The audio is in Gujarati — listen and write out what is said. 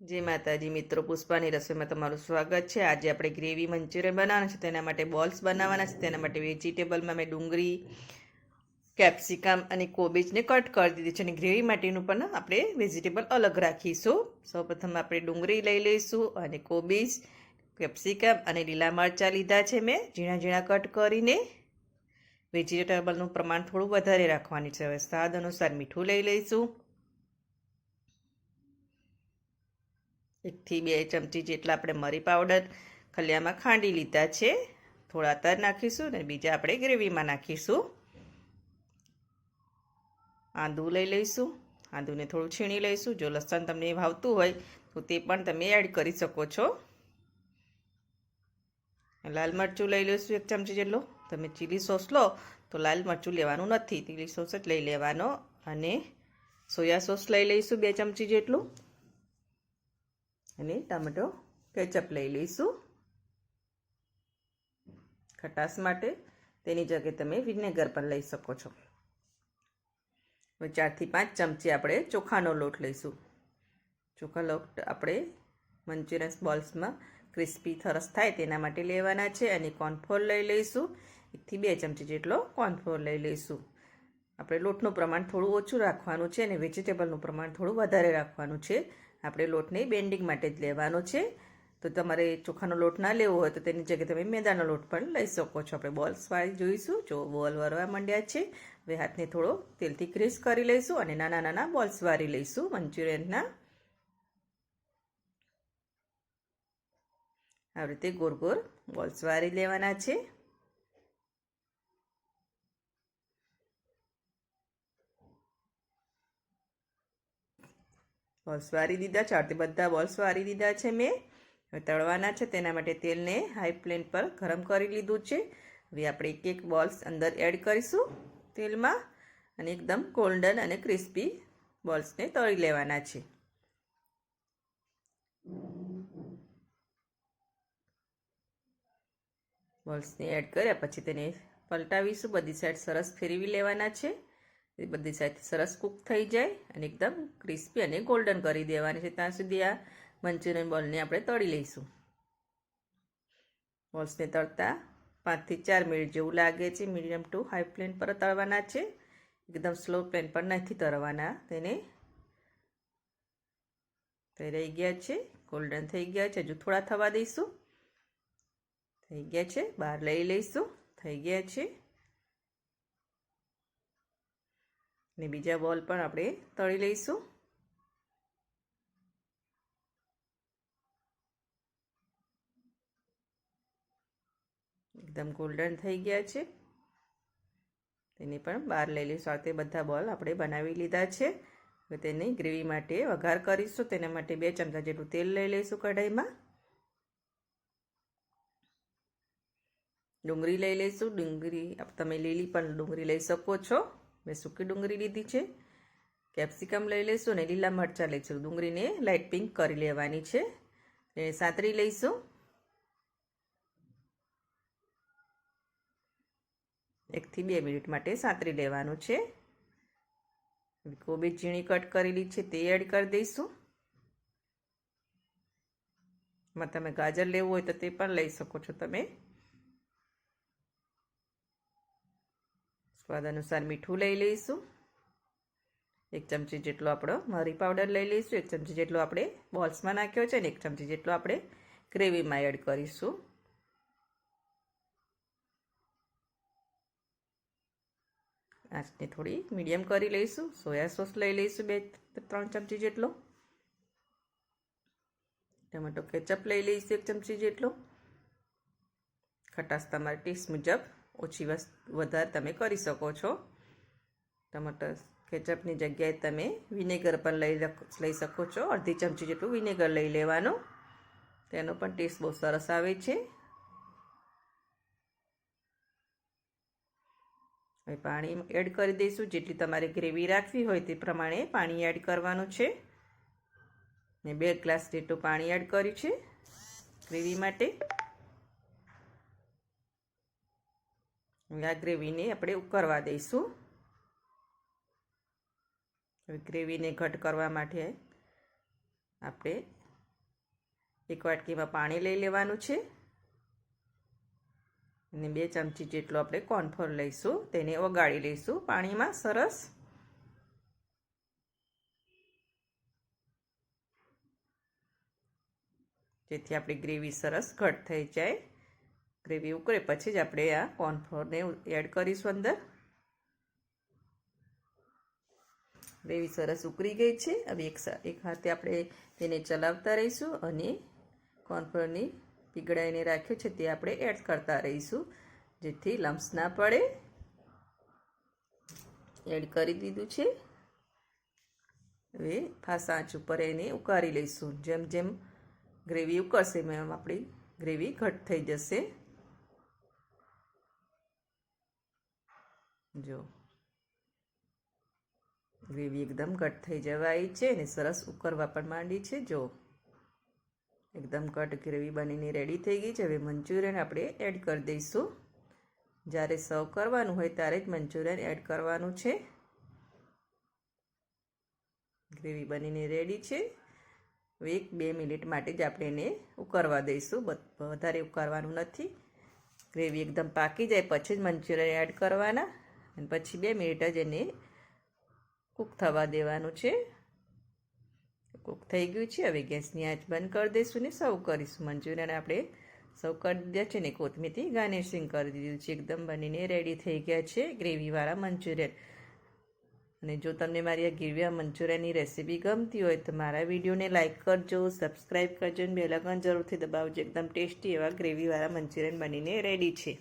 જય માતાજી, મિત્રો પુષ્પાની રસોઈમાં તમારું સ્વાગત છે. આજે આપણે ગ્રેવી મંચુરિયન બનાવવાના છે. તેના માટે બોલ્સ બનાવવાના છે. તેના માટે વેજીટેબલમાં મેં ડુંગળી, કેપ્સિકમ અને કોબીજને કટ કરી દીધી છે. અને ગ્રેવી માટેનું પણ આપણે વેજીટેબલ અલગ રાખીશું. સૌપ્રથમ આપણે ડુંગળી લઈ લઈશું અને કોબીજ, કેપ્સિકમ અને લીલા મરચાં લીધા છે મેં. ઝીણા ઝીણા કટ કરીને વેજીટેબલનું પ્રમાણ થોડું વધારે રાખવાની છે. હવે સ્વાદ અનુસાર મીઠું લઈ લઈશું. એકથી બે ચમચી જેટલા આપણે મરી પાવડર ખલિયામાં ખાંડી લીધા છે. થોડા તર નાખીશું અને બીજા આપણે ગ્રેવીમાં નાખીશું. આદું લઈ લઈશું. આદુને થોડું છીણી લઈશું. જો લસણ તમને ભાવતું હોય તો તે પણ તમે એડ કરી શકો છો. લાલ મરચું લઈ લઈશું એક ચમચી જેટલો. તમે ચીલી સોસ લો તો લાલ મરચું લેવાનું નથી. ચીલી સોસ જ લઈ લેવાનો. અને સોયા સોસ લઈ લઈશું બે ચમચી જેટલું. અને ટામેટો કેચઅપ લઈ લઈશું ખટાશ માટે તેની જગ્યાએ તમે વિનેગર પણ લઈ શકો છો હવે ચારથી પાંચ ચમચી આપણે ચોખાનો લોટ લઈશું ચોખા લોટ આપણે મંચુરિયન બોલ્સમાં ક્રિસ્પી સરસ થાય તેના માટે લેવાના છે અને કોર્નફ્લોર લઈ લઈશું એકથી બે ચમચી જેટલો કોર્નફ્લોર લઈ લઈશું આપણે લોટનું પ્રમાણ થોડું ઓછું રાખવાનું છે અને વેજીટેબલનું પ્રમાણ થોડું વધારે રાખવાનું છે આપણે લોટને બેન્ડિંગ માટે જ લેવાનો છે. તો તમારે ચોખાનો લોટ ના લેવો હોય તો તેની જગ્યાએ તમે મેદાનો લોટ પણ લઈ શકો છો. આપણે બોલ્સ વાળી જોઈશું. જો બોલ વરવા માંડ્યા છે, હવે હાથને થોડો તેલથી ક્રીસ કરી લઈશું અને નાના નાના બોલ્સ વાળી લઈશું મંચુરિયનના. આવી રીતે ગોળ ગોળ બોલ્સ વાળી લેવાના છે. બોલ્સ વારી દીધા છે ચારથી બધા બોલ્સ વારી દીધા છે મેં. હવે તળવાના છે, તેના માટે તેલને હાઈ ફ્લેમ પર ગરમ કરી લીધું છે. હવે આપણે એક એક બોલ્સ અંદર એડ કરીશું તેલમાં અને એકદમ ગોલ્ડન અને ક્રિસ્પી બોલ્સને તળી લેવાના છે. બોલ્સને એડ કર્યા પછી તેને પલટાવીશું, બધી સાઈડ સરસ ફેરવી લેવાના છે. એ બધી સાઈડ સરસ કૂક થઈ જાય અને એકદમ ક્રિસ્પી અને ગોલ્ડન કરી દેવાની છે. ત્યાં સુધી આ મંચુરિયન બોલને આપણે તળી લઈશું. બોલ્સને તળતા પાંચથી ચાર મિનિટ જેવું લાગે છે. મીડિયમ ટુ હાઈ ફ્લેમ પર તળવાના છે. એકદમ સ્લો ફ્લેમ પર નથી તળવાના. તેને તે રહી ગયા છે. ગોલ્ડન થઈ ગયા છે. હજુ થોડા થવા દઈશું. થઈ ગયા છે. બહાર લઈ લઈશું. થઈ ગયા છે. ને બીજા બોલ પણ આપણે તળી લઈશું. એકદમ ગોલ્ડન થઈ ગયા છે. તેને પણ બહાર લઈ લઈશું. આ તે બધા બોલ આપણે બનાવી લીધા છે. હવે તેની ગ્રેવી માટે વઘાર કરીશું. તેના માટે બે ચમચા જેટલું તેલ લઈ લઈશું કઢાઈમાં. ડુંગળી લઈ લઈશું. ડુંગળી તમે લીલી પણ ડુંગળી લઈ શકો છો. મેં સૂકી ડુંગળી લીધી છે. કેપ્સિકમ લઈ લઈશું અને લીલા મરચાં લઈશું. ડુંગળીને લાઇટ પિંક કરી લેવાની છે. એને સાતરી લઈશું. એકથી બે મિનિટ માટે સાતરી લેવાનું છે. કોબીજ ઝીણી કટ કરેલી છે તે એડ કરી દઈશું. એમાં તમે ગાજર લેવું હોય તો તે પણ લઈ શકો છો તમે. સ્વાદ અનુસાર મીઠું લઈ લઈશું. એક ચમચી જેટલો આપણો મરી પાવડર લઈ લઈશું, એક ચમચી જેટલો આપણે બોલ્સમાં નાખ્યો છે અને એક ચમચી જેટલો આપણે ગ્રેવીમાં એડ કરીશું. આંચને થોડી મીડિયમ કરી લઈશું. સોયા સોસ લઈ લઈશું બે ત્રણ ચમચી જેટલો. ટમેટો કેચઅપ લઈ લઈશું એક ચમચી જેટલો. ખટાશ તમારી ટેસ્ટ મુજબ ઓછી વધારે તમે કરી શકો છો. ટમાટર કેચઅપની જગ્યાએ તમે વિનેગર પણ લઈ લઈ શકો છો. અડધી ચમચી જેટલું વિનેગર લઈ લેવાનું. તેનો પણ ટેસ્ટ બહુ સરસ આવે છે. હવે પાણી એડ કરી દઈશું. જેટલી તમારે ગ્રેવી રાખવી હોય તે પ્રમાણે પાણી એડ કરવાનું છે. ને બે ગ્લાસ જેટલું પાણી એડ કર્યું છે ગ્રેવી માટે. આ ગ્રેવીને આપણે ઉકળવા દઈશું. હવે ગ્રેવીને ઘટ કરવા માટે આપણે એક વાટકીમાં પાણી લઈ લેવાનું છે. અને બે ચમચી જેટલો આપણે કોર્નફ્લોર લઈશું, તેને ઓગાળી લઈશું. પાણીમાં સરસ. જેથી આપણી ગ્રેવી સરસ ઘટ થઈ જાય. ગ્રેવી ઉકળે. પછી જ આપણે આ કોર્નફ્લોરને એડ કરીશું અંદર. ગ્રેવી સરસ ઉકળી ગઈ છે. હવે એક એક હાથે આપણે તેને ચલાવતા રહીશું અને કોર્નફ્લોરની પીગળાઈને રાખ્યો છે તે આપણે એડ કરતા રહીશું. જેથી લમ્સ ના પડે. એડ કરી દીધું છે. હવે ફાસ આંચ ઉપર એને ઉકાળી લઈશું. જેમ જેમ ગ્રેવી ઉકળશે એમ આપણી ગ્રેવી ઘટ થઈ જશે. જો. ગ્રેવી એકદમ ઘટ થઈ જવાય છે અને સરસ ઉકરવા પણ માંડી છે, જો. એકદમ કટ ગ્રેવી બનીને રેડી થઈ ગઈ છે. હવે મંચુરિયન આપણે એડ કરી દઈશું. જ્યારે સર્વ કરવાનું હોય ત્યારે જ મંચુરિયન એડ કરવાનું છે. ગ્રેવી બનીને રેડી છે. હવે એક બે મિનિટ માટે જ આપણે એને ઉકરવા દઈશું. વધારે ઉકાળવાનું નથી. ગ્રેવી એકદમ પાકી જાય, પછી જ મંચુરિયન એડ કરવાના. અને પછી બે મિનિટ જ એને કૂક થવા દેવાનું છે. કૂક થઈ ગયું છે. હવે ગેસની આંચ બંધ કરી દઈશું ને સર્વ કરીશું મંચુરિયન. આપણે સર્વ કરી દીધા છે ને કોથમીરથી ગાર્નિશિંગ કરી દીધું છે. એકદમ બનીને રેડી થઈ ગયા છે ગ્રેવીવાળા મંચુરિયન. અને જો તમને મારી આ ગીરવ્યા મંચુરિયનની રેસીપી ગમતી હોય તો મારા વિડીયોને લાઇક કરજો સબસ્ક્રાઈબ કરજો અને બેલાકન જરૂરથી દબાવજો. એકદમ ટેસ્ટી એવા ગ્રેવીવાળા મંચુરિયન બનીને રેડી છે.